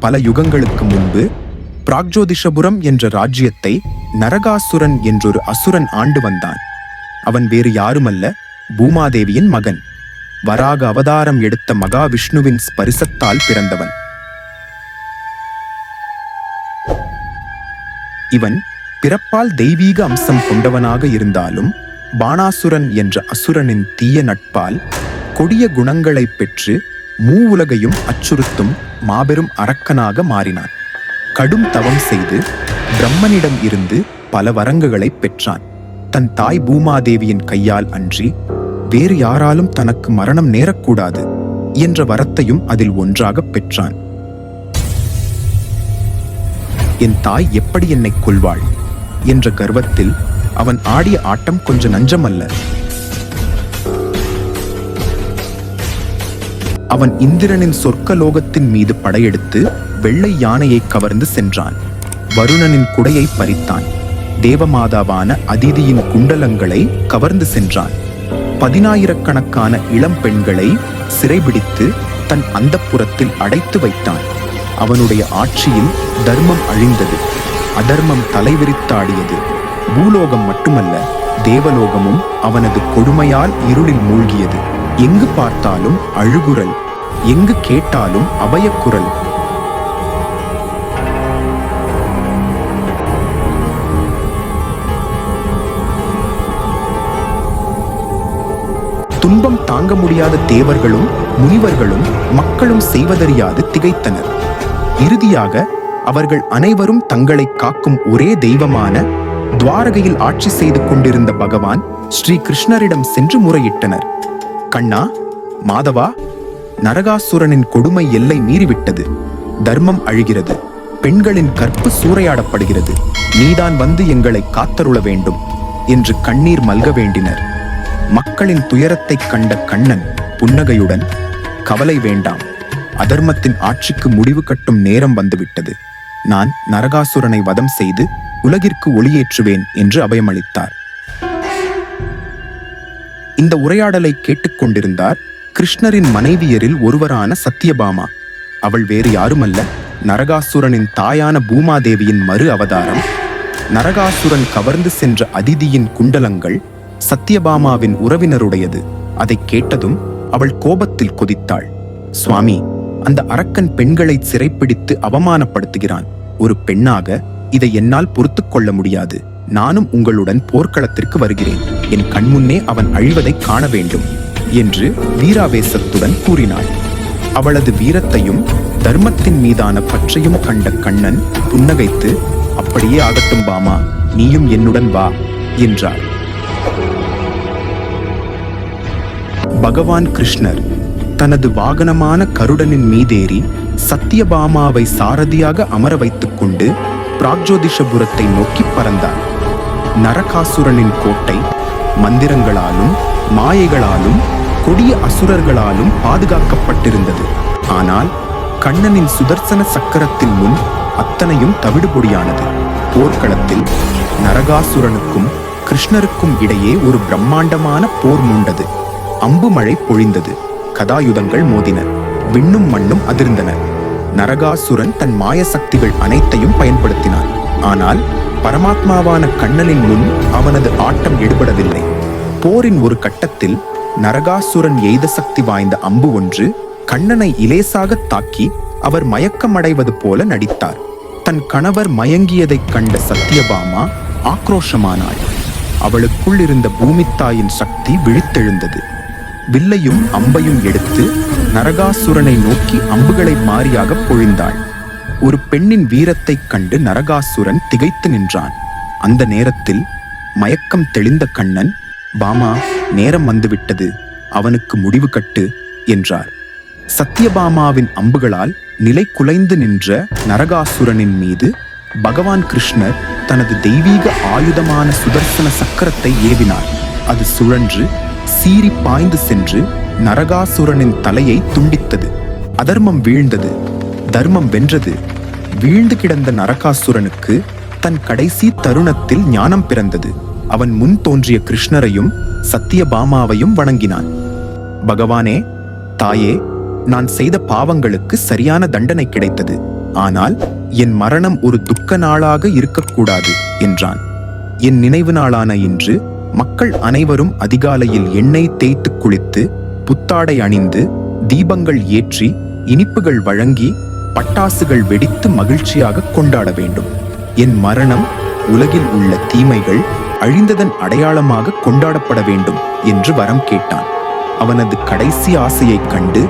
பல யுகங்களுக்கு முன்பு பிராக்ஜோதிஷபுரம் என்ற ராஜ்யத்தை நரகாசுரன் என்றொரு அசுரன் ஆண்டு வந்தான். அவன் வேறு யாருமல்ல பூமாதேவியின் மகன். வராக அவதாரம் எடுத்த மகாவிஷ்ணுவின் ஸ்பரிசத்தால் பிறந்தவன். இவன் பிறப்பால் தெய்வீக அம்சம் கொண்டவனாக இருந்தாலும் பாணாசுரன் என்ற அசுரனின் தீய நட்பால் கொடிய குணங்களைப் பெற்று மூ உலகையும் அச்சுறுத்தும் மாபெரும் அரக்கனாக மாறினான். கடும் தவம் செய்து பிரம்மனிடம் இருந்து பல வரங்குகளைப் பெற்றான். தன் தாய் பூமாதேவியின் கையால் அன்றி வேறு யாராலும் தனக்கு மரணம் நேரக்கூடாது என்ற வரத்தையும் அதில் ஒன்றாகப் பெற்றான். என் தாய் எப்படி என்னை கொள்வாள் என்ற கர்வத்தில் அவன் ஆடிய ஆட்டம் கொஞ்சம் நஞ்சமல்ல. அவன் இந்திரனின் சொர்க்கலோகத்தின் மீது படையெடுத்து வெள்ளை யானையை கவர்ந்து சென்றான். வருணனின் குடையை பறித்தான். தேவமாதாவான அதிதியின் குண்டலங்களை கவர்ந்து சென்றான். பதினாயிரக்கணக்கான இளம் பெண்களை சிறைபிடித்து தன் அந்தப்புறத்தில் அடைத்து வைத்தான். அவனுடைய ஆட்சியில் தர்மம் அழிந்தது. அதர்மம் தலைவிரித்தாடியது. பூலோகம் மட்டுமல்ல தேவலோகமும் அவனது கொடுமையால் இருளில் மூழ்கியது. எங்கு பார்த்தாலும் அழுகுரல் எங்கு கேட்டாலும் அபயக்குரல். துன்பம் தாங்க முடியாத தேவர்களும் முனிவர்களும் மக்களும் செய்வதறியாது திகைத்தனர். இறுதியாக அவர்கள் அனைவரும் தங்களை காக்கும் ஒரே தெய்வமான துவாரகையில் ஆட்சி செய்து கொண்டிருந்த பகவான் ஸ்ரீ கிருஷ்ணரிடம் சென்று முறையிட்டனர். கண்ணா மாதவா நரகாசுரனின் கொடுமை எல்லை மீறிவிட்டது. தர்மம் அழுகிறது. பெண்களின் கற்பு சூறையாடப்படுகிறது. நீதான் வந்து எங்களை காத்தருள வேண்டும் என்று கண்ணீர் மல்க வேண்டினர். மக்களின் துயரத்தைக் கண்ட கண்ணன் புன்னகையுடன் கவலை வேண்டாம். அதர்மத்தின் ஆட்சிக்கு முடிவு கட்டும் நேரம் வந்துவிட்டது. நான் நரகாசுரனை வதம் செய்து உலகிற்கு ஒளியேற்றுவேன் என்று அபயமளித்தார். இந்த உரையாடலை கேட்டுக்கொண்டிருந்தார் கிருஷ்ணரின் மனைவியரில் ஒருவரான சத்யபாமா. அவள் வேறு யாருமல்ல நரகாசுரனின் தாயான பூமாதேவியின் மறு அவதாரம். நரகாசுரன் கவர்ந்து சென்ற அதிதியின் குண்டலங்கள் சத்யபாமாவின் உறவினருடையது. அதைக் கேட்டதும் அவள் கோபத்தில் கொதித்தாள். சுவாமி அந்த அரக்கன் பெண்களை சிறைப்பிடித்து அவமானப்படுத்துகிறான். ஒரு பெண்ணாக இதை என்னால் பொறுத்து கொள்ள முடியாது. நானும் உங்களுடன் போர்க்களத்திற்கு வருகிறேன். என் கண்முன்னே அவன் அழிவதைக் காண வேண்டும் என்று வீராவேசத்துடன் கூறினாள். அவளது வீரத்தையும் தர்மத்தின் மீதான பற்றையும் கண்ட கண்ணன் புன்னகைத்து அப்படியே ஆகட்டும் பாமா நீயும் என்னுடன் வா என்றார். பகவான் கிருஷ்ணர் தனது வாகனமான கருடனின் மீதேறி சத்தியபாமாவை சாரதியாக அமர வைத்துக் கொண்டு பிராக்ஜோதிஷபுரத்தை நோக்கி பறந்தார். நரகாசுரனின் கோட்டை மந்திரங்களாலும் மாயைகளாலும் கொடிய அசுரர்களாலும் பாதுகாக்கப்பட்டிருந்தது. ஆனால் கண்ணனின் சுதர்சன சக்கரத்தின் முன் அத்தனையும் தவிடுபொடியானது. போர்க்களத்தில் நரகாசுரனுக்கும் கிருஷ்ணருக்கும் இடையே ஒரு பிரம்மாண்டமான போர் மூண்டது. அம்பு மழை பொழிந்தது. கதாயுதங்கள் மோதின. விண்ணும் மண்ணும் அதிர்ந்தன. நரகாசுரன் தன் மாய சக்திகள் அனைத்தையும் பயன்படுத்தினான். ஆனால் பரமாத்மாவான கண்ணனின் முன் அவனது ஆட்டம் எடுபடவில்லை. போரின் ஒரு கட்டத்தில் நரகாசுரன் எய்த சக்தி வாய்ந்த அம்பு ஒன்று கண்ணனை இலேசாக தாக்கி அவர் மயக்கமடைவது போல நடித்தார். தன் கணவர் மயங்கியதைக் கண்ட சத்யபாமா ஆக்ரோஷமானாள். அவளுக்குள் இருந்த பூமித்தாயின் சக்தி விழித்தெழுந்தது. வில்லையும் அம்பையும் எடுத்து நரகாசுரனை நோக்கி அம்புகளை மாறியாக பொழிந்தாள். ஒரு பெண்ணின் வீரத்தைக் கண்டு நரகாசுரன் திகைத்து நின்றான். அந்த நேரத்தில் மயக்கம் தெளிந்த கண்ணன் பாமா நேரம் வந்துவிட்டது. அவனுக்கு முடிவு கட்டு என்றார். சத்யபாமாவின் அம்புகளால் நிலை குலைந்து நின்ற நரகாசுரனின் மீது பகவான் கிருஷ்ணர் தனது தெய்வீக ஆயுதமான சுதர்சன சக்கரத்தை ஏவினார். அது சுழன்று சீறி பாய்ந்து சென்று நரகாசுரனின் தலையை துண்டித்தது. அதர்மம் வீழ்ந்தது. தர்மம் வென்றது. வீழ்ந்து கிடந்த நரகாசுரனுக்கு தன் கடைசி தருணத்தில் ஞானம் பிறந்தது. அவன் முன் தோன்றிய கிருஷ்ணரையும் சத்தியபாமாவையும் வணங்கினான். பகவானே தாயே நான் செய்த பாவங்களுக்கு சரியான தண்டனை கிடைத்தது. ஆனால் என் மரணம் ஒரு துக்க நாளாக இருக்கக்கூடாது என்றான். என் நினைவு நாளான இன்று மக்கள் அனைவரும் அதிகாலையில் எண்ணெய் தேய்த்து குளித்து புத்தாடை அணிந்து தீபங்கள் ஏற்றி இனிப்புகள் வழங்கி பட்டாசுகள் வெடித்து மகிழ்ச்சியாக கொண்டாட வேண்டும். என் மரணம் உலகில் உள்ள தீமைகள் அழிந்ததன் அடையாளமாக கொண்டாடப்பட வேண்டும் என்று வரம் கேட்டான். அவனது கடைசி ஆசையைக் கண்டு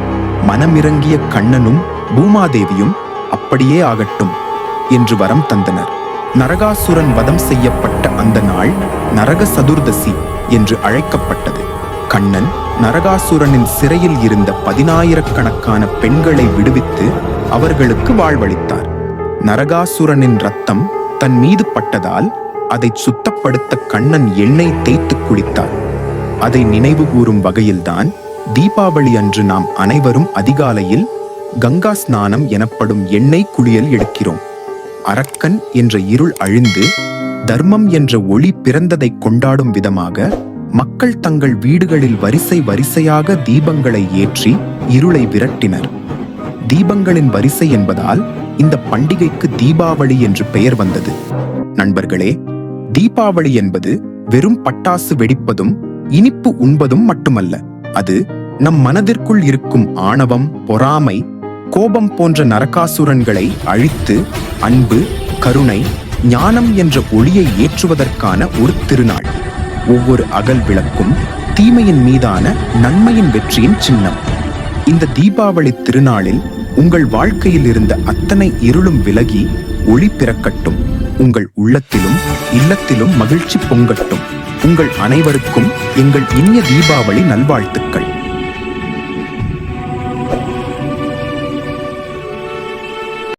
மனமிறங்கிய கண்ணனும் பூமாதேவியும் அப்படியே ஆகட்டும் என்று வரம் தந்தனர். நரகாசுரன் வதம் செய்யப்பட்ட அந்த நாள் நரக சதுர்தசி என்று அழைக்கப்பட்டது. கண்ணன் நரகாசுரனின் சிறையில் இருந்த பதினாயிரக்கணக்கான பெண்களை விடுவித்து அவர்களுக்கு வாழ்வளித்தார். நரகாசுரனின் ரத்தம் தன் மீது பட்டதால் அதை சுத்தப்படுத்த கண்ணன் எண்ணெய் தேய்த்து குளித்தார் அதை நினைவு கூறும் வகையில்தான் தீபாவளி அன்று நாம் அனைவரும் அதிகாலையில் கங்கா ஸ்நானம் எனப்படும் எண்ணெய் குளியல் எடுக்கிறோம். அரக்கன் என்ற இருள் அழிந்து தர்மம் என்ற ஒளி பிறந்ததை கொண்டாடும் விதமாக மக்கள் தங்கள் வீடுகளில் வரிசை வரிசையாக தீபங்களை ஏற்றி இருளை விரட்டினர். தீபங்களின் வரிசை என்பதால் இந்த பண்டிகைக்கு தீபாவளி என்று பெயர் வந்தது. நண்பர்களே தீபாவளி என்பது வெறும் பட்டாசு வெடிப்பதும் இனிப்பு உண்பதும் மட்டுமல்ல. அது நம் மனதிற்குள் இருக்கும் ஆணவம் பொறாமை கோபம் போன்ற நரகாசுரன்களை அழித்து அன்பு கருணை ஞானம் என்ற ஒளியை ஏற்றுவதற்கான ஒரு திருநாள். ஒவ்வொரு அகல் விளக்கும் தீமையின் மீதான நன்மையின் வெற்றியின் சின்னம். இந்த தீபாவளி திருநாளில் உங்கள் வாழ்க்கையில் இருந்த அத்தனை இருளும் விலகி ஒளி பிறக்கட்டும். உங்கள் உள்ளத்திலும் இல்லத்திலும் மகிழ்ச்சி பொங்கட்டும். உங்கள் அனைவருக்கும் எங்கள் இனிய தீபாவளி நல்வாழ்த்துக்கள்.